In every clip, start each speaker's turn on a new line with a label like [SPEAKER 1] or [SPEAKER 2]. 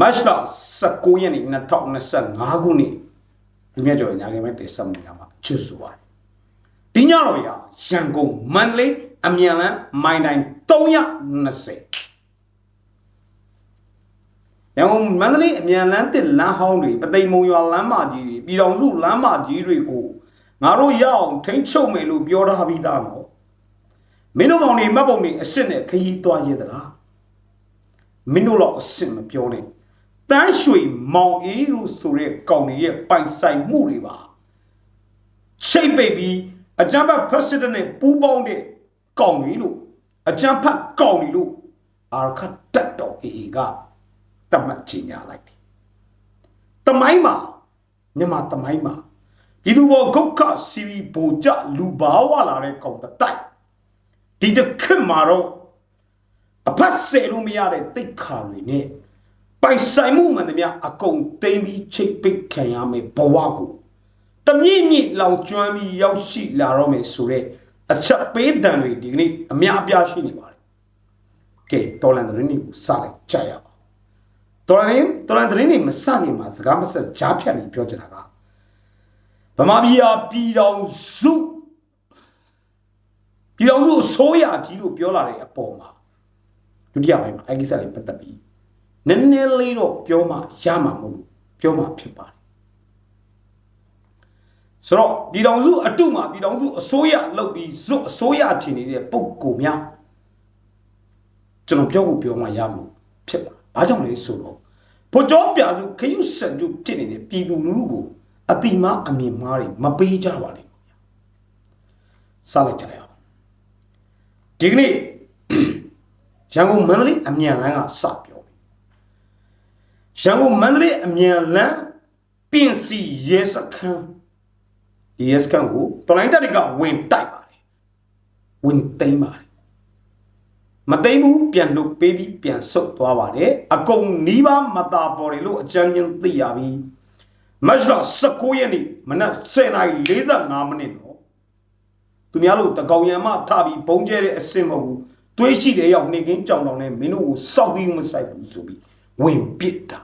[SPEAKER 1] မတ်လ19ရက်နေ့2025ခုနှစ်လူမြတ်ကျော်ညာခင်မဲ့တင်ဆက်မှုရမှာချွတ်ဆိုပါတယ်ဒီညတော့ရရန်ကုန်မန္တလေးအမြန်လန်းမိုင်တိုင်း320ရန်ကုန်မန္တလေးအမြန်လန်းတစ်လမ်းဟောင်းတွေပသိမ်မုံရွာလမ်းမကြီးတွေပြည်တော်စုလမ်းမကြီးတွေကိုငါတို့ရအောင်ထိမ့်ချုပ်မယ်လို့ပြောထားပြီးသားနော်မင်းတို့ကောင်တွေမှတ်ပုံတွေအစ်စ်နဲ့ခရီးသွားရသလား မင်းတို့တော့အစ်စ်မပြောနဲ့တန်းရွှေမောင်အေးလို့ဆိုတဲ့ကောင်တွေရဲ့ပိုင်ဆိုင်မှုတွေပါချိတ်ပိတ်ပြီးအကြမ်းဖက် president နဲ့ပူးပေါင်းတဲ့ကောင်တွေလို့အကြမ်းဖက်ကောင်တွေလို့အာခတ်တက်တော်အေးကတတ်မှတ်ချညာလိုက်တယ်တမိုင်းမှာမြန်မာတမိုင်းမှာဒီလူဘောဂုတ်ခစီဗီဘိုကြလူဘာဝလာတဲ့ကောင်တစ်တိုက်ဒီတစ်ခက်မှာတော့ အဖတ်ဆယ်လို့မရတဲ့တိတ်ခါတွေနဲ့ပိုင်ဆိုင်မှုမှန်သမျှအကုန်သိမ်းပြီးချိတ်ပိတ်ခံရမယ်ဘဝကိုတမြင့်မြင့်လောင်ကျွမ်းပြီးရောက်ရှိလာတော့မယ်ဆိုတော့အချက်ပေးတံတွေဒီကနေ့အများအပြားရှိနေပါတယ်ကဲတော်လန်သတင်းတွေကိုစလိုက်ကြရအောင်တော်လန်တော်လန်သတင်းတွေမစခင်မှာစကားမဆက်ကြားဖြတ်နေပြောချင်တာကဗမာပြည်ဟာပြည်တော်စုပြည်တော်စုအစိုးရကြီးလို့ပြောလာတဲ့အပေါ်မှာ ဒုတိယပိုင်းမှာအဲ့ဒီကိစ္စတွေပတ်သက်ပြီးနည်းနည်းလေးတော့ပြောမှရမှာမဟုတ်ဘူးပြောမှဖြစ်ပါတယ်ဆိုတော့ပြည်တော်စုအတုမှာပြည်တော်စုအစိုးရလုပ်ပြီးဇွတ်အစိုးရချင်နေတဲ့ပုံကိုများကျွန်တော်ပြောဖို့ပြောမှရမှာဖြစ်ပါဘာကြောင့်လဲဆိုတော့ဘုကြောပြစုခရုစံကျုဖြစ်နေတဲ့ပြည်သူလူထုကိုအတိမအမြင်မှားတွေမပေးကြပါနဲ့စလိုက်ကြရအောင်ဒီကနေ့ ရန်ကုန်မန္တလေးအမြန်လမ်းကစပြောပြီရန်ကုန်မန္တလေးအမြန်လမ်းပြင်စီရဲစခန်းဒီရဲစခန်းကိုတော်လိုင်းတက်တွေကဝင်တိုက်ပါတယ်ဝင်သိမ်းပါတယ်မသိမ်းဘူးပြန်လုတ်ပေးပြီးပြန်ဆုတ်သွားပါတယ်အကုန်နီးပါးမတာပေါ်တယ်လို့အကြမ်းဉာဏ်သိရပြီမတ်လ19ရက်နေ့မနက်10:45မိနစ်တော့သူများလို့တကောင်ရံမထပြီးဘုံကျဲတဲ့အစင်မဟုတ်ဘူး တွေးရှိတဲ့ရောက်နေကင်းကြောင်တောင်နဲ့မင်းတို့ကိုစောက်ပြီးမဆိုင်ဘူးဆိုပြီးဝင်ပစ်တာ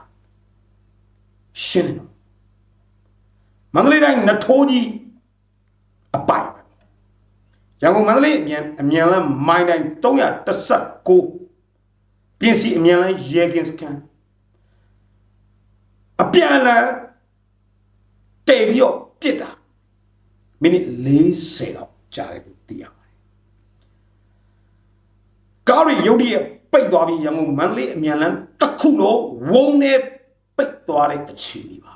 [SPEAKER 1] ရှင်းတယ်နော်မန္တလေးတိုင်းနထိုးကြီးအပိုင်ရန်ကုန်မန္တလေးအမြန်အမြန်လမ်းမိုင်းတိုင်း319ပြင်စီအမြန်လမ်းရဲကင်းစကန်အပြန်လမ်းတည်ပြီးတော့ပြစ်တာမိနစ်40တော့ကြာတယ်လို့သိရပါတယ် ကားရီရုတ်တရက်ပိတ်သွားပြီးရန်ကုန်မန္တလေးအမြန်လမ်းတစ်ခုလုံးဝုန်းနဲ့ပိတ်သွားတဲ့အခြေအနေပါ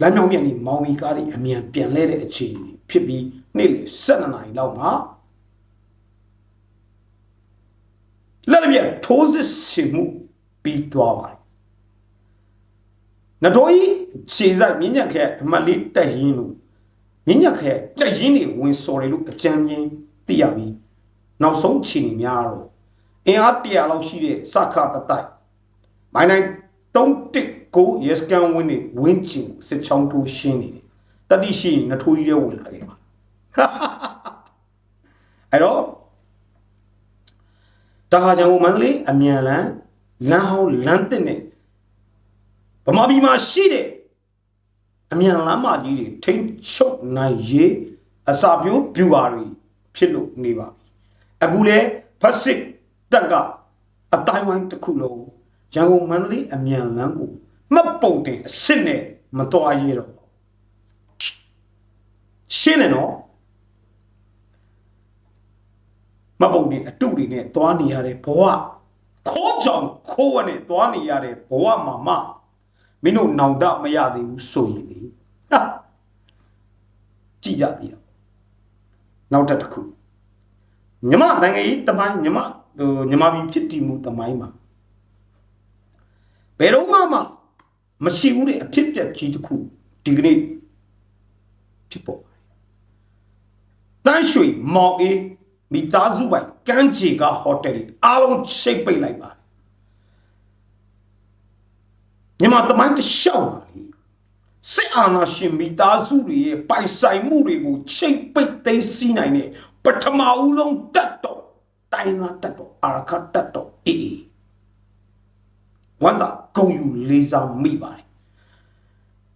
[SPEAKER 1] လမ်းမြောင်မြန်နေမောင်မီကားတွေအမြန်ပြန်လဲတဲ့အခြေအနေဖြစ်ပြီးနေ့လေ7နာရီလောက်မှာလက်ရပြထိုးစစ်ဆင်မှုပြီးသွားပါတယ်နတော်ကြီးခြေဆိုင်မြင်းညက်ခဲအမတ်လေးတက်ရင်းလို့မြင်းညက်ခဲတက်ရင်းတွေဝင်စော်တယ်လို့အကြမ်းမြင်သိရပြီး နောက်ဆုံးခြေနေများတော့အင်အား100လောက်ရှိတဲ့စခတတိုက်မိုင်းတိုင်း319 yes can win နေဝင်းချင်စစ်ချောင်းထိုးရှင်းနေတယ်တတိရှိရင်နထိုးကြီးတွေဝင်လာခဲ့ပါအဲ့တော့တာဟာချံကိုမန္တလေးအမြန်လန်းလမ်းဟောင်းလမ်းတစ်နဲ့ဗမာပြည်မှာရှိတဲ့အမြန်လမ်းမကြီးတွေထိမ့်ချုပ်နိုင်ရေးအစာပြိုးပြူပါတွေဖြစ်လို့နေပါပြီ အခုလဲဖက်စစ်တက်ကအတိုင်းဝိုင်းတစ်ခုလုံးရန်ကုန်မန္တလေးအမြန်လမ်းကိုမှတ်ပုံတင်အစ်စ်နဲ့မတော်ရတော့ရှင်းတယ်နော်မပုံနေအတုတွေနဲ့သွားနေရတဲ့ဘဝခိုးကြောင်ခိုးဝနဲ့သွားနေရတဲ့ဘဝမှာမမင်းတို့နောင်တမရသေးဘူးဆိုရင်လေဟာကြည်ကြသေးတော့နောက်တစ်ခု မြမနိုင်ငံရေးတမိုင်းမြမဟိုမြမပြည်ဖြစ်တည်မှုတမိုင်းမှာဘယ်တော့မှမရှိဘူးတဲ့အဖြစ်ပြက်ကြီးတစ်ခုဒီကနေ့ဖြစ်ပေါ်တန်းရွှေမောင်အေးမိသားစုပိုင်ကမ်းခြေကဟိုတယ်ကြီးအားလုံးချိတ်ပိတ်လိုက်ပါတယ်မြန်မာတမိုင်းတစ်လျှောက်ပါလေစစ်အာဏာရှင်မိသားစုတွေရဲ့ပိုင်ဆိုင်မှုတွေကိုချိတ်ပိတ်သိမ်းဆည်းနိုင်တဲ့ ပထမဦးဆုံးတတ်တော်တိုင်းသားတတ်တော်အာရခတ်တတ်တော်အေးအေးဝမ်းသာဂုံယူလေးစားမိပါတယ်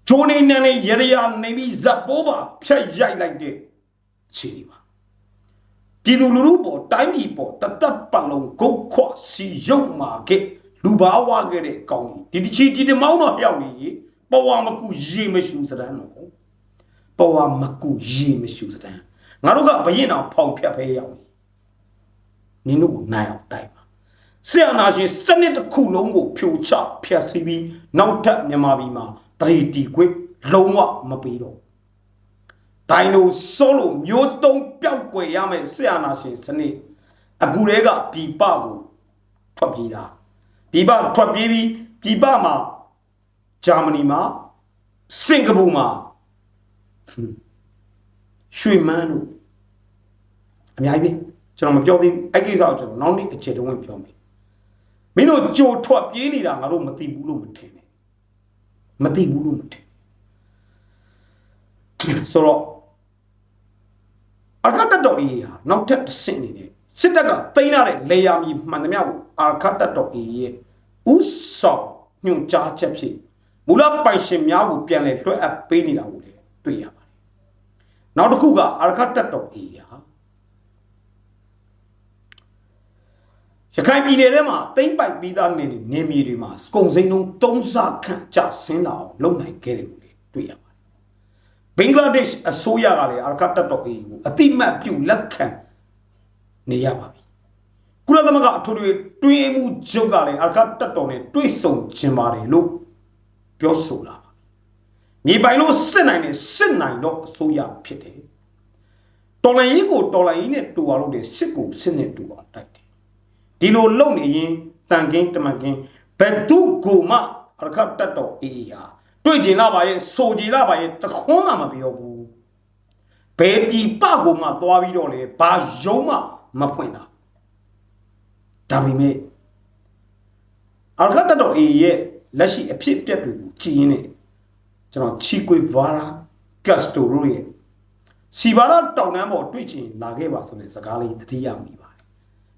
[SPEAKER 1] ဂျိုးနေနန်းလေးရရနေပြီးဇက်ပိုးပါဖြတ်ရိုက်လိုက်တဲ့ခြေဒီပါပြည်သူလူထုပေါ်တိုင်းပြည်ပေါ်တသက်ပတ်လုံးဂုတ်ခွစီရုပ်မာခဲ့လူဘာဝခဲ့တဲ့ကောင်းကြီးဒီတစ်ချီဒီတမောင်းတော့ရောက်နေပဝါမကူရေမရှိစတဲ့နော်ပဝါမကူရေမရှိစတဲ့ ငါတို့ကဘရင်အောင်ဖောင်ဖြတ်ဖဲရောက်နေနင်တို့နိုင်အောင်တိုက်ပါဆရာနာရှင်စနစ်တစ်ခုလုံးကိုဖြိုချဖျက်ဆီးပြီးနောက်ထပ်မြန်မာပြည်မှာတရီတီခွေလုံးဝမပေးတော့ဒိုင်နိုဆောလိုမျိုးသုံးပျောက်ကွယ်ရမယ်ဆရာနာရှင်စနစ်အခုတည်းကပြည်ပကိုထွက်ပြေးတာပြည်ပထွက်ပြေးပြီးပြည်ပမှာဂျာမနီမှာစင်ကာပူမှာ ရွှေမန်းတို့အများကြီးပဲကျွန်တော်မပြောသေးဘူးအဲ့ကိစ္စကိုကျွန်တော်နောက်နေ့အခြေတုံးဝင်ပြောမယ်မင်းတို့ကြိုထွက်ပြေးနေတာငါတို့မသိဘူးလို့မထင်နဲ့မသိဘူးလို့မထင်ဆိုတော့အာခတ်တတော်အေးဟာနောက်ထပ်တစ်ဆင့်နေတယ်စစ်တပ်ကတိန်းရတဲ့လေယာမီမှန်သမျှကိုအာခတ်တတော်အေးရဲ့ဥဆောင်ညွှန်ကြားချက်ဖြစ်မူလပိုင်ရှင်များကိုပြန်လည်လွှဲအပ်ပေးနေတာကိုလည်းတွေ့ရပါတယ် နောက်တစ်ခုကအာခတ်တတော်အေးဟာရခိုင်ပြည်နယ်ထဲမှာတိမ့်ပိုက်ပြီးသားနေနေမြေတွေမှာစကုံစိမ်းလုံးသုံးဆခန့်ကျဆင်းလာအောင်လုပ်နိုင်ခဲ့တယ်လို့လည်းတွေ့ရပါတယ်ဘင်္ဂလားဒေ့ရှ်အစိုးရကလည်းအာခတ်တတော်အေးကိုအတိမတ်ပြုလက်ခံနေရပါပြီကုလသမဂ္ဂအထွေထွေတွင်းမှုချုပ်ကလည်းအာခတ်တတော်နဲ့တွေ့ဆုံခြင်းပါတယ်လို့ပြောဆိုလာပါ မြေပိုင်လို့စစ်နိုင်တယ်စစ်နိုင်တော့အစိုးရဖြစ်တယ်တော်လိုင်းကြီးကိုတော်လိုင်းကြီးနဲ့တူအောင်လုပ်တယ်စစ်ကိုစစ်နဲ့တူအောင်တိုက်တယ်ဒီလိုလုပ်နေရင်တန်ကင်းတမန်ကင်းဘယ်သူကိုမှအရခတ်တတ်တော်အေးဟာတွေ့ကျင်လာပါရဲ့ဆိုကြည်လာပါရဲ့တခွန်းမှမပြောဘူးဘယ်ပြီပကိုမှသွားပြီးတော့လေဘာယုံမှမဖွင့်တာဒါပေမဲ့အရခတ်တတ်တော်အေးရဲ့လက်ရှိအဖြစ်အပျက်တွေကိုကြည်ရင်းနဲ့ ကျွန်တော်ချီကွေဗာရာကတ်စတိုရိုရဲ့စီဘာရာတောင်တန်းပေါ်တွေ့ချင်လာခဲ့ပါဆိုတဲ့စကားလေးတတိယမိပါ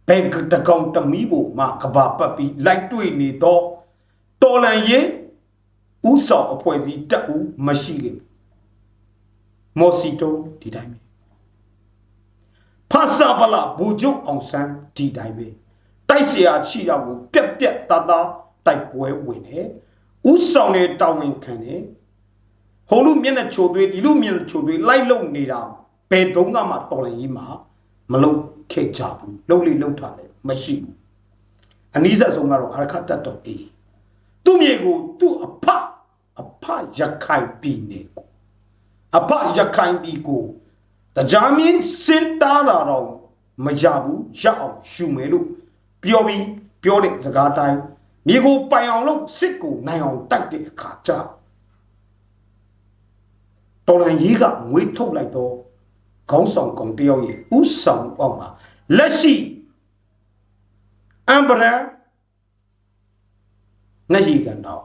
[SPEAKER 1] တယ်ဘယ်တကောင်တမီးဖို့မှကဘာပတ်ပြီးလိုက်တွေ့နေတော့တော်လန်ရင်ဥဆောင်အဖွဲ့အစည်းတက်ဦးမရှိခဲ့မော်စီတိုဒီတိုင်းပဲဖာစာပလာဘူဂျုံအောင်ဆန်းဒီတိုင်းပဲတိုက်เสียချီတော့ကိုပြက်ပြက်တသားတိုက်ပွဲဝင်တယ်ဥဆောင်တဲ့တာဝန်ခံတယ် ဟိုလူမျက်နှာချိုသွေးဒီလူမျက်နှာချိုသွေးလိုက်လုံနေတာဘယ်တုန်းကမှတော်လည်းကြီးမှာမလုံခဲ့ကြဘူးလှုပ်လေလှုပ်ထားတယ်မရှိဘူးအနည်းဆက်ဆုံးကတော့အာရခတ်တတ်တော်အေးသူ့မြေကိုသူ့အဖအဖရခိုင်ပြည်နယ်ကိုအဖရခိုင်ပြည်ကိုတကြမင်းစင်တာလာတော့မကြဘူးရအောင်ရှူမယ်လို့ပြောပြီးပြောတဲ့စကားတိုင်းမြေကိုပိုင်အောင်လို့စစ်ကိုနိုင်အောင်တိုက်တဲ့အခါကျ တော်လန်ကြီးကငွေထုတ်လိုက်တော့ခေါင်းဆောင်ကောင်တယောက်ရဲ့ဥဆောင်အောင်မှာလက်ရှိအမ်ဘရနဟီကန်တော့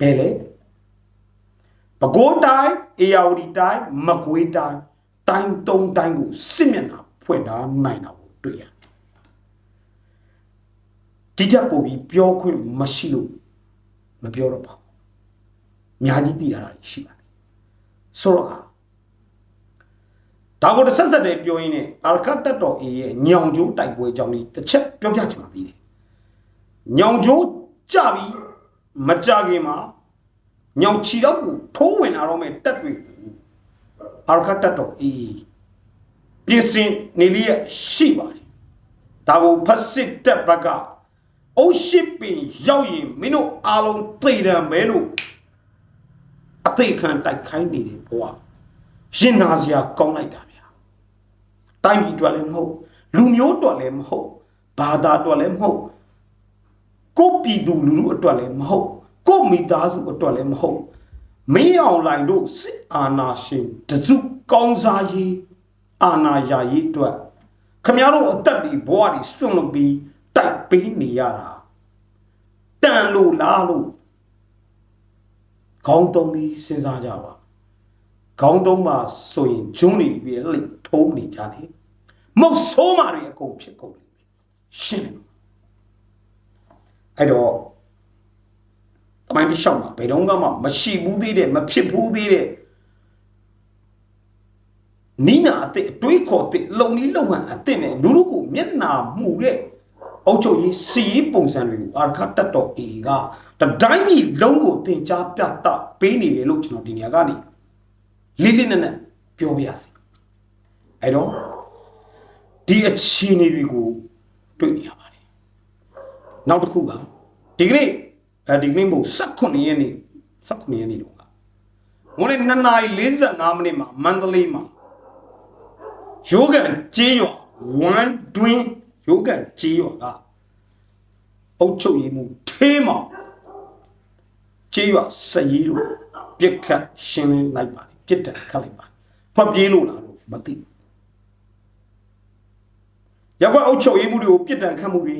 [SPEAKER 1] ဘယ်လဲပကိုးတိုင်းအေယာဝတီတိုင်းမကွေးတိုင်းတိုင်းသုံးတိုင်းကိုစစ်မျက်နှာဖွင့်ထားနိုင်တာကိုတွေ့ရတယ်ဒီချက်ပို့ပြီးပြောခွင့်မရှိလို့မပြောတော့ပါဘူးအများကြီးသိတာရှိပါတယ် ဆိုတော့ဒါကိုတစ်ဆက်ဆက်တည်းပြောရင်းနဲ့အာရကတ်တက်တော်အေးရဲ့ညောင်ကျိုးတိုက်ပွဲကြောင့်ဒီတစ်ချက်ပြောပြချင်ပါသေးတယ်ညောင်ကျိုးကြပြီးမကြခင်မှာညောင်ချီတော့ကိုထိုးဝင်လာတော့မဲ့တက်တွေအာရကတ်တက်တော်အေးပြင်စင်နေလေးရဲ့ရှိပါတယ်ဒါကိုဖက်စစ်တက်ဘက်ကအုတ်ရှိပင်ရောက်ရင်မင်းတို့အားလုံးသိတယ်မဲလို့ အသိခံတိုက်ခိုင်းနေတယ်ဘဝရင်နာစရာကောင်းလိုက်တာဗျာတိုင်းပြည်အတွက်လည်းမဟုတ်လူမျိုးအတွက်လည်းမဟုတ်ဘာသာအတွက်လည်းမဟုတ်ကိုပြည်သူလူထုအတွက်လည်းမဟုတ်ကိုမိသားစုအတွက်လည်းမဟုတ်မင်းအောင်လိုင်တို့စစ်အာဏာရှင်တစုကောင်းစားရေးအာဏာရရေးအတွက်ခမရတို့အသက်တွေဘဝတွေစွန့်လွတ်ပြီးတိုက်ပေးနေရတာတန်လို့လားလို့ ခေါင်းတုံးပြီးစဉ်းစားကြပါခေါင်းတုံးမှာဆိုရင်ဂျွန်းနေပြီးလိထုံးနေကြတယ်မုတ်ဆိုးမာတွေအကုန်ဖြစ်ကုန်တယ်ရှင်းတယ်အဲ့တော့တမိုင်းတစ်လျှောက်မှာဘယ်တော့မှမရှိဘူးသေးတဲ့မဖြစ်ဘူးသေးတဲ့နီးနာအစ်စ်အတွေးခေါ်တဲ့လုံနီးလုံဟန်အစ်စ်နဲ့လူလူကိုမျက်နာမှုတဲ့ အုတ်ချုပ်ရေးစီရေးပုံစံတွေကိုအာရခတတ်တော်အေကတတိုင်းပြည်လုံးကိုတင် जा ပြတပေးနေတယ်လို့ကျွန်တော်ဒီနေရာကနေလေးလေးနက်နက်ပြောပြရစီအဲ့တော့ဒီအခြေအနေတွေကိုတွေ့နေရပါတယ်နောက်တစ်ခုကဒီကနေ့အဲဒီကနေ့မို့18ရက်နေ့18ရက်နေ့တော့ကငိုလေ2နာရီ45မိနစ်မှာမန္တလေးမှာယောဂန်ကျေးရွာ1 twin ယောဂန်ကျေးရွာကအုတ်ချုပ်ရည်မှုသေးမောင်ကျေးရွာစရီးတို့ပြစ်ခတ်ရှင်းလင်းလိုက်ပါတယ်ပြစ်ဒဏ်ခတ်လိုက်ပါတယ်ထွက်ပြေးလို့လားလို့မသိဘူးရက်ကွက်အုတ်ချုပ်ရည်မှုတွေကိုပြစ်ဒဏ်ခတ်မှုတွေ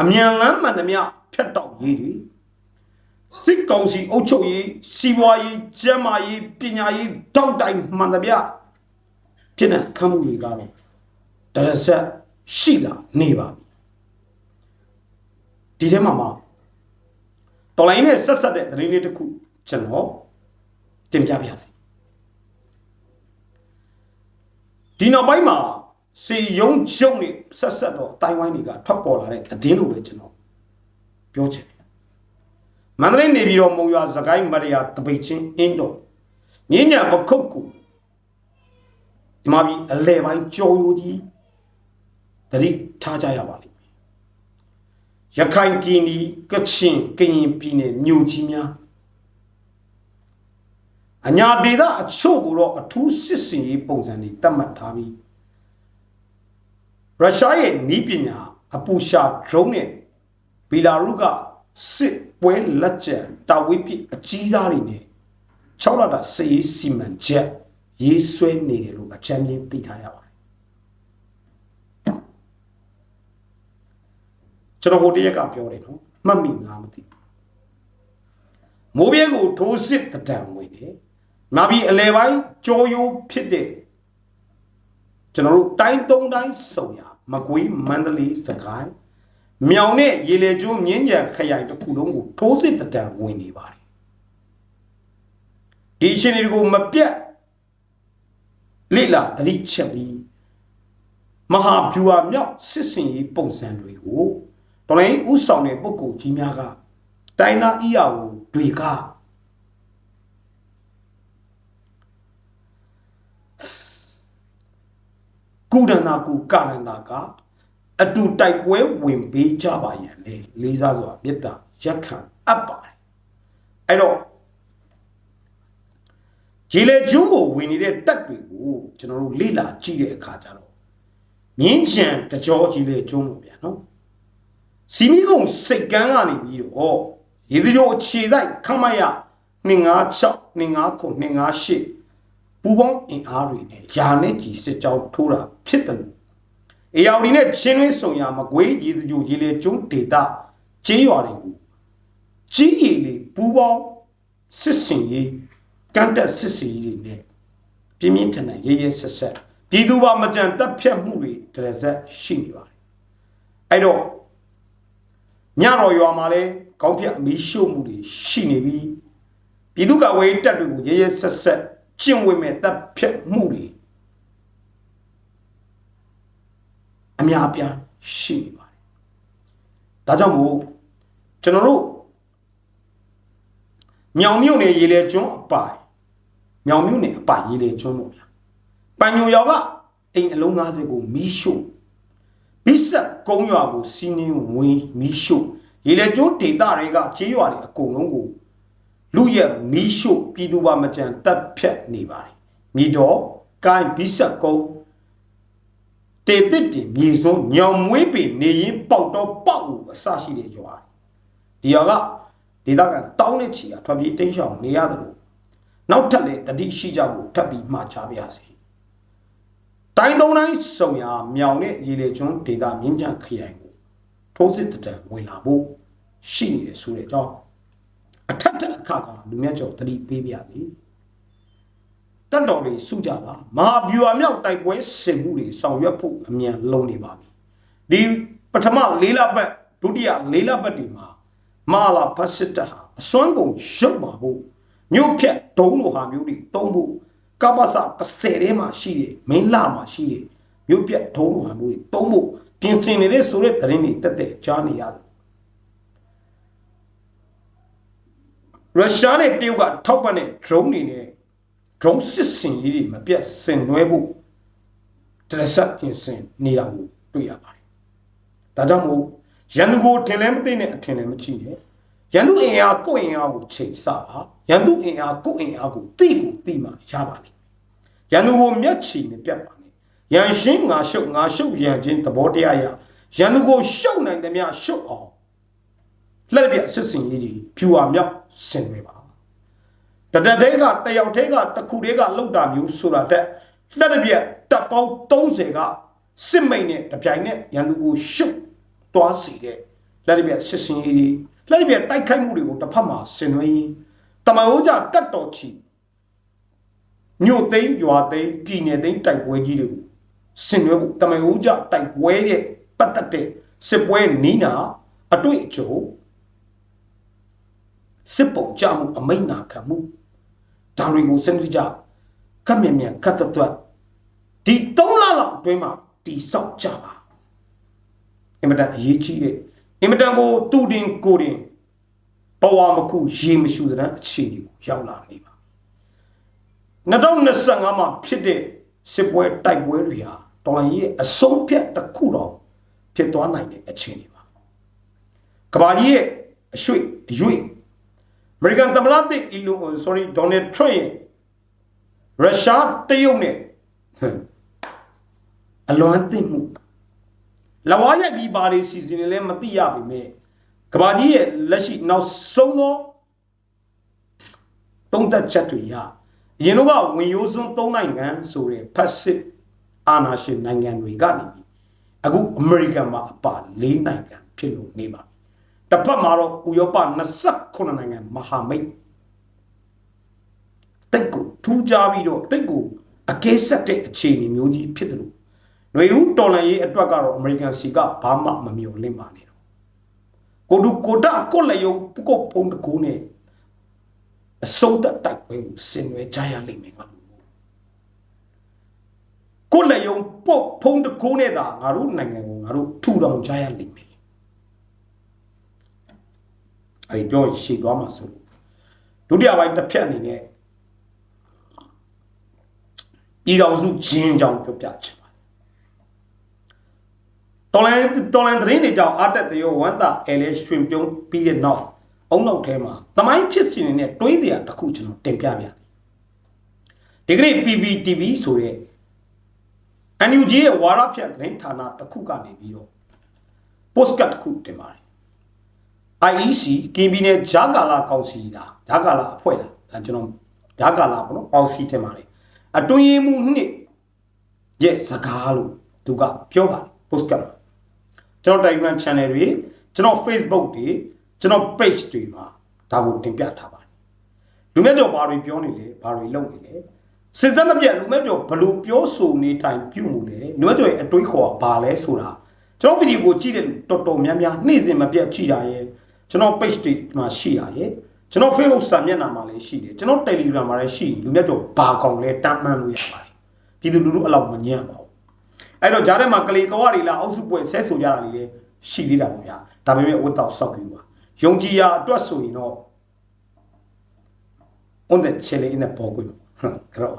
[SPEAKER 1] အမြန်လန်းမှန်သမျှဖျက်တောက်ရေးတွေစစ်ကောင်စီအုပ်ချုပ်ရေးစီးပွားရေးကျန်းမာရေးပညာရေးတောက်တိုင်မှန်သမျှဖြစ်တဲ့ခမ်းမှုတွေကတော့တရဆက် ရှိလာနေပါပြီဒီထဲမှာမှာတော်လိုင်းနဲ့ဆက်ဆက်တဲ့သတင်းလေးတစ်ခုကျွန်တော်တင်ပြပါရစေဒီနောက်ပိုင်းမှာစီယုံကျုံနေဆက်ဆက်တော့တိုင်ဝိုင်းတွေကထွက်ပေါ်လာတဲ့သတင်းလိုပဲကျွန်တော်ပြောချင်တယ်မန္တလေးနေပြည်တော်မုံရွာစကိုင်းမရယာတပိတ်ချင်းအင်းတော်ညဉ့်ညံမခုတ်ကူဒီမှာပြီးအလဲပိုင်းကြော်ယိုကြီး တတိထားကြရပါလိမ့်မယ်ရခိုင်ပြည်နယ်ကချင်ကရင်ပြည်နယ်မြို့ကြီးများအညာဒေသအချို့ကိုတော့အထူးစစ်စင်ရေးပုံစံတွေတတ်မှတ်ထားပြီးရုရှားရဲ့နီးပညာအပူရှာဒရုန်းနဲ့ဘီလာရုကစစ်ပွဲလက်ကျန်တာဝိပစ်အကြီးစားတွေနဲ့6လတာစစ်ရေးစီမံချက်ရေးဆွဲနေတယ်လို့အချမ်းမြင်သိထားရပါတယ် ကျွန်တော်ဟိုတရက်ကပြောတယ်နော်မှတ်မိလားမသိမိုးပြဲကိုထိုးစစ်တံဝင်တယ်နာပြီးအလဲပိုင်းကြောယိုးဖြစ်တဲ့ကျွန်တော်တို့တိုင်းသုံးတိုင်းစုံရမကွေးမန္တလေးစကိုင်းမြောင်နဲ့ရေလေကျွန်းမြင်းကြံခရိုင်တစ်ခုလုံးကိုထိုးစစ်တံဝင်နေပါတယ်ဒီအရှင်တွေကိုမပြတ်လိလာတတိချက်ပြီးမဟာဗျူဟာမြောက်စစ်စင်ရေးပုံစံတွေကို တော်လိုင်းဥဆောင်တဲ့ပုဂ္ဂိုလ်ကြီးများကတိုင်းသားအီယာကိုတွေကကုဒနာကုကနန္တာကအတူတိုက်ပွဲဝင်ပေးကြပါရန်လေလေးစားစွာမေတ္တာရက်ခံအပ်ပါတယ်အဲ့တော့ရေလေကျွန်းကိုဝင်နေတဲ့တက်တွေကိုကျွန်တော်တို့လေ့လာကြည့်တဲ့အခါကျတော့မြင်းချံတကြောကြီးလေကျွန်းပေါ့ဗျာနော် စီမီကုံစိတ်ကန်းကနေပြီးတော့ရေဒီယိုအခြေဆိုင်ခမရ256 259 258ပူပေါင်းအင်အားတွေနဲ့ယာနဲ့ကြီးစစ်ကြောင်းထိုးတာဖြစ်တယ်လို့အေယာဝတီနဲ့ချင်းတွင်းဆုံရမကွေးရေဒီယိုရေလေကျွန်းဒေတာကျေးရွာတွေကိုကြီးရည်လေးပူပေါင်းစစ်စင်ရေးကန့်တက်စစ်စီတွေနဲ့ပြင်းပြင်းထန်ထန်ရဲရဲဆက်ဆက်ပြည်သူပါမကြံတက်ဖြတ်မှုတွေတရဇက်ရှိနေပါတယ်အဲ့တော့ ညတော်ရွာမှာလဲခေါင်းဖြတ်မီးရှို့မှုတွေရှိနေပြီးပြည်သူ့ကဝေးတက်တွေကိုရဲရဲဆက်ဆက်ကျင့်ဝတ်မဲ့တက်ဖြတ်မှုတွေအများအပြားရှိနေပါတယ်ဒါကြောင့်မို့ကျွန်တော်တို့မြောင်မြို့နယ်ရေလေကျွန်းအပိုင်မြောင်မြို့နယ်အပိုင်ရေလေကျွန်းပေါ့ဗျာပန်ညိုရောကအိမ်အလုံး90ကိုမီးရှို့ ဘိဆက်ကုန်းရွာကိုစီးနှင်းဝင်မီးရှို့ရေလေကျွန်းဒေသတွေကကျေးရွာတွေအကုန်လုံးကိုလူရက်မီးရှို့ပြည်သူပါမကြံတပ်ဖြတ်နေပါတယ်မြေတော်ကိုင်းဘိဆက်ကုန်းတေတစ်ပြင်မြေစွန်းညောင်မွေးပင်နေရင်ပေါက်တော့ပေါက်အစရှိတဲ့ရွာဒီရွာကဒေသခံတောင်းတဲ့ချီကထွက်ပြေးတိမ်းရှောင်နေရတယ်လို့နောက်ထပ်လည်းတတိရှိကြဖို့ထပ်ပြီးမှာချပါရစေ တိုင်းသုံးတိုင်းစုံရမြောင်နဲ့ရေလေကျွန်းဒေသမြင်းချခရိုင်ကိုထိုးစစ်တံဝင်လာဖို့ရှိနေတယ်ဆိုတဲ့အကြောင်းအထက်ထက်အခါကလူမြတ်ကျော်တတိပေးပြသည်တတ်တော်တွေစုကြပါမဟာဗျူဟာမြောက်တိုက်ပွဲဆင်မှုတွေဆောင်ရွက်ဖို့အမြန်လုံးနေပါပြီဒီပထမ၄လပတ်ဒုတိယ၄လပတ်တွေမှာမာလာဖတ်စစ်တပ်ဟာအစွမ်းကုန်ရုပ်ပါဖို့မြို့ဖြတ်ဒုံးလိုဟာမျိုးတွေတုံးဖို့ ကပ္ပစ30ထဲမှာရှိတယ်မင်းလာမှာရှိတယ်မြို့ဖြတ်ဒုံးလိုဟာမျိုးတွေတုံးဖို့ပြင်ဆင်နေတဲ့ဆိုတဲ့သတင်းတွေတက်တက်ကြားနေရတယ်ရုရှားနဲ့တရုတ်ကထောက်ပံ့တဲ့ drone တွေနဲ့ drone စစ်စင်ကြီးတွေမပြတ်ဆင်နွှဲဖို့တရဆက်ပြင်ဆင်နေတာကိုတွေ့ရပါတယ်။ဒါကြောင့်မို့ရန်သူကိုထင်လဲမသိနဲ့အထင်လည်းမကြည့်နဲ့။ ရန်သူအင်အားကိုယ့်အင်အားကိုချိန်ဆပါ။ရန်သူအင်အားကိုယ့်အင်အားကိုတိကိုတိမှရပါလိမ့်မယ်။ရန်သူကိုမျက်ချီနဲ့ပြတ်ပါနဲ့။ရန်ရှင်းငါရှုပ်ငါရှုပ်ရန်ချင်းသဘောတရားရရန်သူကိုရှုပ်နိုင်သည်များရှုပ်အောင်လက်ပြစစ်စင်ကြီးတွေဖြူအားမြောက်ဆင်နွှဲပါတတတဲကတယောက်တဲကတစ်ခုတည်းကလောက်တာမျိုးဆိုတာတက်လက်တစ်ပြက်တပ်ပေါင်း30ကစစ်မိန်နဲ့တပြိုင်နဲ့ရန်သူကိုရှုပ်သွားစေတဲ့လက်တစ်ပြက်စစ်စင်ကြီးတွေ လက်တစ်ပြက်တိုက်ခိုက်မှုတွေကိုတစ်ဖက်မှာဆင်နွှဲရင်းတမန်ဦးကြတက်တော်ချီမြို့သိမ်းရွာသိမ်းပြည်နယ်သိမ်းတိုက်ပွဲကြီးတွေကိုဆင်နွှဲဖို့တမန်ဦးကြတိုက်ပွဲရဲ့ပတ်သက်တဲ့စစ်ပွဲနီးနာအတွေ့အကြုံစစ်ပုံကြမှုအမိန့်နာခံမှုဒါတွေကိုစနစ်တကျကပ်မြန်မြန်ကတ်သက်သက်ဒီ3လလောက်အတွင်းမှာတိဆောက်ကြပါအင်မတန်အရေးကြီးတဲ့ အင်မတန်ကိုတူတင်ကိုတင်ဘဝမခုရေမရှူတဲ့အခြေအနေကိုရောက်လာနေပါ2025မှာဖြစ်တဲ့စစ်ပွဲတိုက်ပွဲတွေဟာတော်လိုင်းရဲ့အဆုံးဖြတ်တစ်ခုတော့ဖြစ်သွားနိုင်တဲ့အခြေအနေပါကဘာကြီးရဲ့အရွှေ့အရွေ့ American သမ္မတသစ် Elon sorry Donald Trump ရဲ့ရုရှားတရုတ်နဲ့အလွမ်းသိမ့်မှု လဝါရိုက်ပြီးပါလေးစီစဉ်နေလဲမသိရပါပဲကဘာကြီးရဲ့လက်ရှိနောက်ဆုံးသောတုံးသက်ချက်တွေရအရင်တော့ကဝင်ရိုးစွန်းသုံးနိုင်ငံဆိုတဲ့ဖက်စစ်အာဏာရှင်နိုင်ငံတွေကနေပြီးအခုအမေရိကန်မှာအပါ၄နိုင်ငံဖြစ်လို့နေပါတစ်ဖက်မှာတော့ဥရောပ28နိုင်ငံမဟာမိတ်တိတ်ကိုထူးခြားပြီးတော့တိတ်ကိုအကဲဆက်တဲ့အခြေအနေမျိုးကြီးဖြစ်တယ်လို့ ຫນွေဦးတော်လန်ရေးအတွက်ကတော့အမေရိကန်စီကဘာမှမမျှော်လင့်ပါနဲ့တော့ကိုဒူကိုတာကိုလေယုံပုကိုပုံတကူနဲ့အဆုံးသက်တိုက်ပွဲကိုဆင်နွှဲကြရလိမ့်မယ်ကွာကိုလေယုံပုတ်ဖုံးတကူနဲ့သာငါတို့နိုင်ငံကိုငါတို့ထူထောင်ကြရလိမ့်မယ်အဲ့ဒီပြောရှည်သွားမှာဆိုဒုတိယပိုင်းတစ်ဖြတ်အနေနဲ့ပြည်တော်စုဂျင်းကြောင်ပြောပြချင်ပါ တယ်တော်လန်တော်လန်သတင်းတွေကြောင့်အာတက်တရောဝမ်တာအဲလဲရွှင်ပြုံးပြီးတဲ့နောက်အုံနောက်ထဲမှာသမိုင်းဖြစ်စဉ်နဲ့တွေးစရာတစ်ခုကျွန်တော်တင်ပြပြဒီကနေ့ PPTV ဆိုတဲ့ NUG ရဲ့ဝါရဖြတ်သတင်းဌာနတစ်ခုကနေပြီးတော့ postcard တစ်ခုတင်ပါတယ် IEC ကင်ဘီနယ်ဂျာကာလာကောင်စီဒါဂျာကာလာအဖွဲ့လားဒါကျွန်တော်ဂျာကာလာပေါ့နော်ကောင်စီတင်ပါတယ်အတွင်းရေးမှုနှစ်ရဲ့စကားလို့သူကပြောပါတယ် post ကကျွန်တော် Telegram channel တွေကျွန်တော် Facebook တွေကျွန်တော် page တွေမှာဒါကိုတင်ပြထားပါတယ်လူမဲ့ကျော်ဘာတွေပြောနေလဲဘာတွေလုပ်နေလဲစစ်သက်မပြတ်လူမဲ့ကျော်ဘလို့ပြောဆိုနေတိုင်ပြုမှုလဲလူမဲ့ကျော်ရဲ့အတွေးခေါ်ဘာလဲဆိုတာကျွန်တော်ဗီဒီယိုကိုကြည့်တဲ့လူတော်တော်များများနေ့စဉ်မပြတ်ကြည့်တာရဲ့ကျွန်တော် page တွေမှာရှိရရဲ့ကျွန်တော် Facebook စာမျက်နှာမှာလည်းရှိတယ်ကျွန်တော် Telegram မှာလည်းရှိလူမြတ်တော့ဘာကောင်လဲတမ်းမှန်းလို့ရပါတယ်ပြည်သူလူထုအလောက်မညံ့ပါဘူး အဲ့တော့ဂျားထဲမှာကလေးကဝတွေလာအုပ်စုပွဲဆဲဆိုကြတာလေးလည်းရှိသေးတာပေါ့ဗျာဒါပေမဲ့ဝတ်တော့စောက်ကြည့်ပါယုံကြည်ရာအတွက်ဆိုရင်တော့ on the chile in the ပေါ်ကွေးဟုတ်ကြော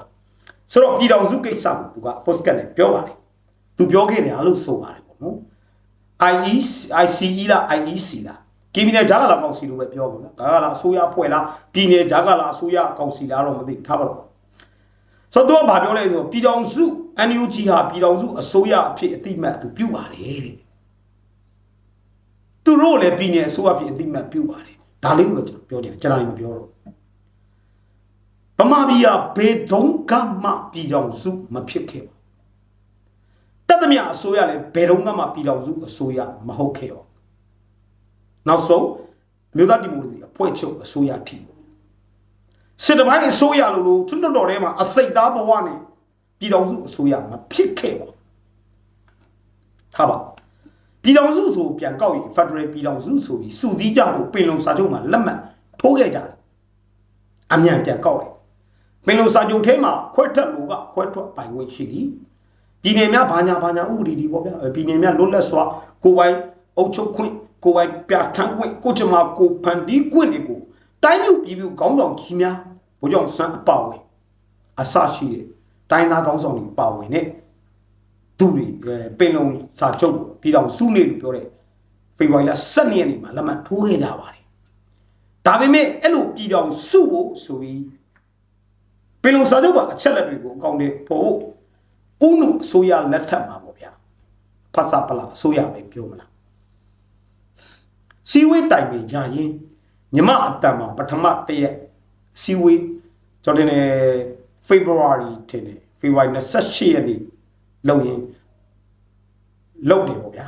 [SPEAKER 1] ဆိုတော့ပြည်တော်စုကိစ္စကိုသူက post ကနဲ့ပြောပါတယ်သူပြောခဲ့တယ်အဲ့လိုဆိုပါတယ်ပေါ့နော် IEC ICE လား IEC လားကီမီနယ်ဂျာကလာကောင်စီလို့ပဲပြောပါမယ်ဒါကလာအစိုးရဖွဲ့လားပြည်နယ်ဂျာကလာအစိုးရကောင်စီလားတော့မသိထားပါတော့ဆိုတော့ဘာပြောလဲဆိုပြည်တော်စု NUG ဟာပြည်တော်စုအစိုးရအဖြစ်အတိမတ်သူပြုပါတယ်တဲ့သူတို့လည်းပြည်နယ်အစိုးရဖြစ်အတိမတ်ပြုပါတယ်ဒါလေးကိုပဲကျွန်တော်ပြောတယ်ကျွန်တော်လည်းမပြောတော့ဗမာပြည်ဟာဘေဒုံကမှပြည်တော်စုမဖြစ်ခဲ့ပါတတ်သမျှအစိုးရလည်းဘယ်တော့မှပြည်တော်စုအစိုးရမဟုတ်ခဲ့ပါနောက်ဆုံးမြို့သားဒီမိုကရေစီအဖွဲ့ချုပ်အစိုးရထိစစ်တပိုင်းအစိုးရလို့လို့သူတော်တော်ထဲမှာအစိတ်သားဘဝနဲ့ ပြည်တော်စုအစိုးရမဖြစ်ခဲ့ပါထားပါပြည်တော်စုဆိုပြန်ကောက်ရင် Federal ပြည်တော်စုဆိုပြီးစုစည်းကြဖို့ပင်လုံစာချုပ်မှာလက်မှတ်ထိုးခဲ့ကြတယ်အမြန်ပြန်ကောက်တယ်ပင်လုံစာချုပ်ထဲမှာခွဲထွက်လို့ကခွဲထွက်ပိုင်ခွင့်ရှိသည်ပြည်နယ်များဘာညာဘာညာဥပဒေဒီပေါ့ဗျာပြည်နယ်များလွတ်လပ်စွာကိုယ်ပိုင်အုပ်ချုပ်ခွင့်ကိုယ်ပိုင်ပြဋ္ဌာန်းခွင့်ကိုကျမကိုဖန်တီးခွင့်တွေကိုတိုင်းမြို့ပြည်ပြည်ခေါင်းဆောင်ကြီးများဘိုးကြောင့်စံအပါဝင်အစရှိတဲ့ တိုင်းသားခေါင်းဆောင်တွေပါဝင်တဲ့သူတွေပင်လုံစာချုပ်ပြည်တော်စုနေလို့ပြောတဲ့ဖေဖော်ဝါရီလ12ရက်နေ့မှာလက်မှတ်ထိုးခဲ့ကြပါတယ်ဒါပေမဲ့အဲ့လိုပြည်တော်စုဖို့ဆိုပြီးပင်လုံစာချုပ်ပါအချက်လက်တွေကိုအကောင့်တွေပေါ်ဖို့ဥနုအစိုးရလက်ထက်မှာပေါ့ဗျာဖတ်စာပလာအစိုးရပဲပြောမလားစီဝေးတိုင်ပင်ကြရင်မြမအတန်မှာပထမတရက်စီဝေးကျွန်တော်တင်နေ February ထင်တယ် February 28ရက်နေ့လုံရင်လုံတယ်ပေါ့ဗျာ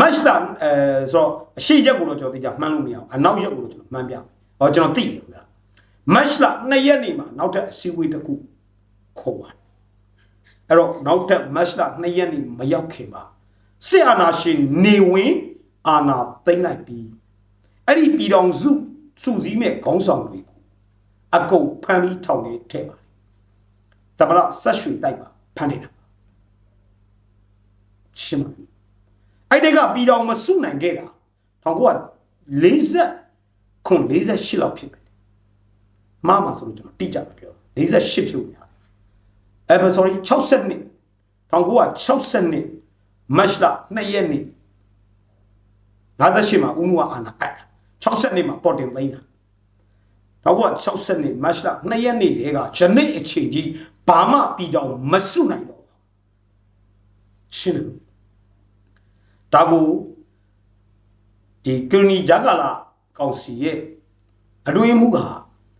[SPEAKER 1] match တာအဲဆိုတော့အရှိရက်ကိုတော့ကျွန်တော်သိကြမှန်းလို့မရအောင်အနောက်ရက်ကိုတော့ကျွန်တော်မှန်းပြဟောကျွန်တော်သိတယ်ဗျာ match လာ2ရက်နေမှာနောက်ထပ်အစည်းအဝေးတစ်ခုခေါ်ပါတယ်အဲ့တော့နောက်ထပ် match လာ2ရက်နေမရောက်ခင်ပါစစ်အာဏာရှင်နေဝင်အာဏာသိမ်းလိုက်ပြီးအဲ့ဒီပြည်တော်စုစုစည်းမဲ့ခေါင်းဆောင်တွေကိုအကုန်ဖမ်းပြီးထောင်နေထည့်ပါ တယ်တမရဆက်ရွှေတိုက်ပါဖမ်းနေတာရှင်းပါပြီအဲ့ဒီကပြည်တော်မစုနိုင်ခဲ့တာ1940ခွန်48လောက်ဖြစ်ပဲမမဆိုလို့ကျွန်တော်တိကျမပြော48ဖြစ်များအဲ့ sorry 60နှစ်1960နှစ်မတ်လ2ရက်နေ့58မှာဦးနုကအာနာအဲ့60နှစ်မှာပေါ်တင်သိမ်းတာတော့က60နှစ်မတ်လ2ရက်နေ့တည်းကဂျနိအချိန်ကြီး ဘာမှပြည်တော်မစုနိုင်တော့ရှင်းတယ်ဒါကိုဒီကရဏီဂျာကာလာကောင်စီရဲ့အတွင်းမှုက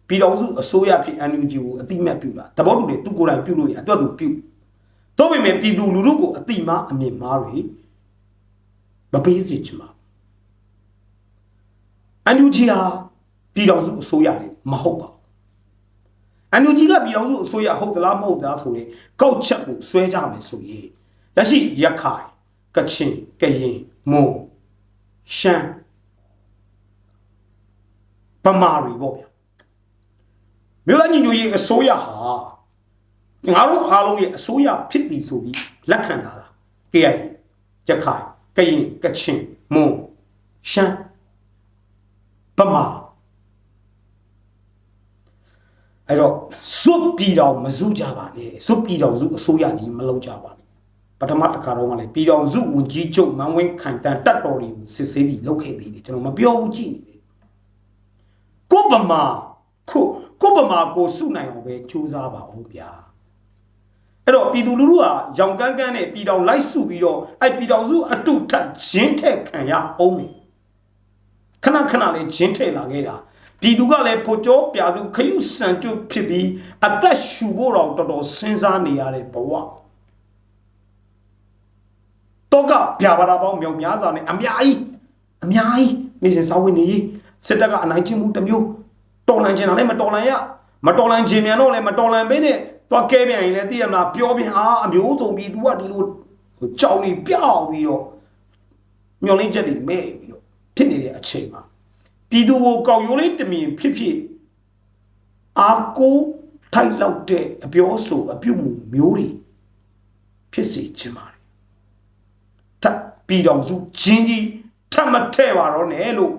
[SPEAKER 1] ပြည်တော်စုအစိုးရဖြစ် NUG ကိုအတိမတ်ပြုတာတဘောတူတွေသူကိုယ်တိုင်ပြုလို့ရအတွက်သူပြုတော့ပေမဲ့ပြည်သူလူထုကိုအတိမအမြင်မားတွေမပေးစီချင်ပါ NUG ဟာပြည်တော်စုအစိုးရလေမဟုတ်ပါ ဘူး NUG ကပြည်တော်စုအစိုးရဟုတ်သလားမဟုတ်သလားဆိုရင်ကောက်ချက်ကိုဆွဲကြမယ်ဆိုရင်လက်ရှိရခိုင်ကချင်ကရင်မွန်ရှမ်းဗမာတွေပေါ့ဗျာမြို့သားညီညွတ်ရေးအစိုးရဟာငါတို့အားလုံးရဲ့အစိုးရဖြစ်တည်ဆိုပြီးလက်ခံလာတာ KI ရခိုင်ကရင်ကချင်မွန်ရှမ်းဗမာ အဲ့တော့စွတ်ပြည်တော်မစုကြပါနဲ့စွတ်ပြည်တော်စုအစိုးရကြီးမလုပ်ကြပါနဲ့ပထမတစ်ခါတော့ကလည်းပြည်တော်စုဝန်ကြီးချုပ်မန်ဝင်းခိုင်တန်တက်တော်တွေကိုစစ်ဆေးပြီးလုပ်ခဲ့သေးတယ်ကျွန်တော်မပြောဘူးကြည့်နေတယ်ကိုဗမာကိုကိုဗမာကိုစုနိုင်အောင်ပဲစူးစမ်းပါဦးဗျာအဲ့တော့ပြည်သူလူထုဟာရောင်ကန်းကန်းနဲ့ပြည်တော်လိုက်စုပြီးတော့အဲ့ပြည်တော်စုအတုထက်ဂျင်းထက်ခံရအောင်မယ်ခဏခဏလေးဂျင်းထည့်လာခဲ့တာ ပြည်သူကလည်းဖို့ကြောပြသူခရုစံကျွတ်ဖြစ်ပြီးအသက်ရှူဖို့တော့တော်တော်စဉ်းစားနေရတဲ့ဘဝတော့ကဗျာပါတာပေါင်းမြောင်များစွာနဲ့အများကြီးအများကြီးနေစဉ်စာဝင်နေစစ်တပ်ကအနိုင်ကျင့်မှုတစ်မျိုးတော်လန်ကျင်တာလည်းမတော်လန်ရမတော်လန်ကျင်မြန်တော့လည်းမတော်လန်ဘဲနဲ့သွားကဲပြန်ရင်လည်းသိရမလားပြောပြန်အာအမျိုးစုံပြည်သူကဒီလိုကြောင်နေပြောက်ပြီးတော့မျောလင်းချက်တွေမဲ့ပြီးတော့ဖြစ်နေတဲ့အချိန်မှာ ပြည်သူကိုကောက်ရိုးလေးတမင်ဖြစ်ဖြစ်အာကိုထိုက်လောက်တဲ့အပြောဆိုအပြုတ်မှုမျိုးတွေဖြစ်စေချင်ပါတယ်ထပ်ပြည်တော်စုချင်းကြီးထပ်မထဲ့ပါတော့နဲ့လို့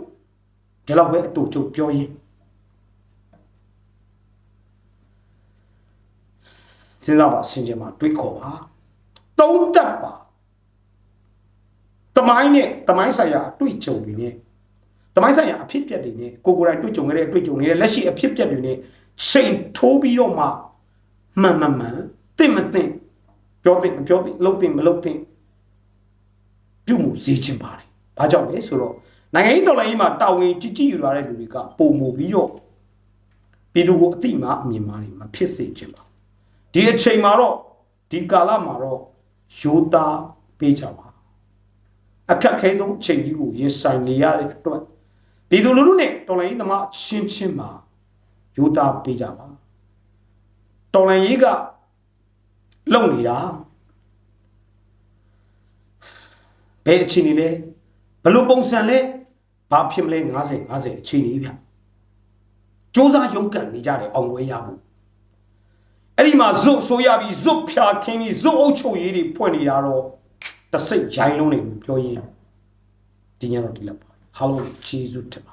[SPEAKER 1] ဒီလောက်ပဲအတူချုပ်ပြောရင်းစဉ်းစားပါဆင်ခြင်ပါတွေးခေါ်ပါတုံးတက်ပါတမိုင်းနဲ့တမိုင်းဆိုင်ရာအတွေ့အကြုံတွေနဲ့ တမိုင်းဆိုင်ရာအဖြစ်အပျက်တွေနဲ့ကိုကိုယ်တိုင်တွေ့ကြုံခဲ့တဲ့အတွေ့အကြုံတွေနဲ့လက်ရှိအဖြစ်အပျက်တွေနဲ့ချိန်ထိုးပြီးတော့မှမှန်မှန်မှန်တင့်မတင့်ပြောတင့်မပြောတင့်လှုပ်တင့်မလှုပ်တင့်ပြုမှုစေချင်ပါတယ်။ဘာကြောင့်လဲဆိုတော့နိုင်ငံရေးတော်လှန်ရေးမှာတာဝန်ကြီးကြီးယူလာတဲ့လူတွေကပုံမူပြီးတော့ပြည်သူကိုအတိမအမြင်မှာမဖြစ်စေချင်ပါဒီအချိန်မှာတော့ဒီကာလမှာတော့ရိုးသားပေးကြပါအခက်ခဲဆုံးအချိန်ကြီးကိုရင်ဆိုင်နေရတဲ့အတွက် ပြည်သူလူထုနဲ့တော်လှန်ရေးသမားချင်းချင်းမှာရိုးသားပေးကြပါတော်လှန်ရေးကလုံနေတာဘယ်အခြေအနေလဲဘယ်လိုပုံစံလဲဘာဖြစ်မလဲ90 50အခြေအနေဗျစ조사ရုံးကန်နေကြတယ်အောင်ပွဲရဖို့အဲ့ဒီမှာဇွတ်ဆိုရပြီးဇွတ်ဖြာခင်းပြီးဇွတ်အုပ်ချုပ်ရေးတွေဖွင့်နေတာတော့တစ်စိတ်ရိုင်းလုံးနေလို့ပြောရင်ဒီညတော့ဒီလောက်ပါ အားလုံးကျေးဇူးတင်ပါ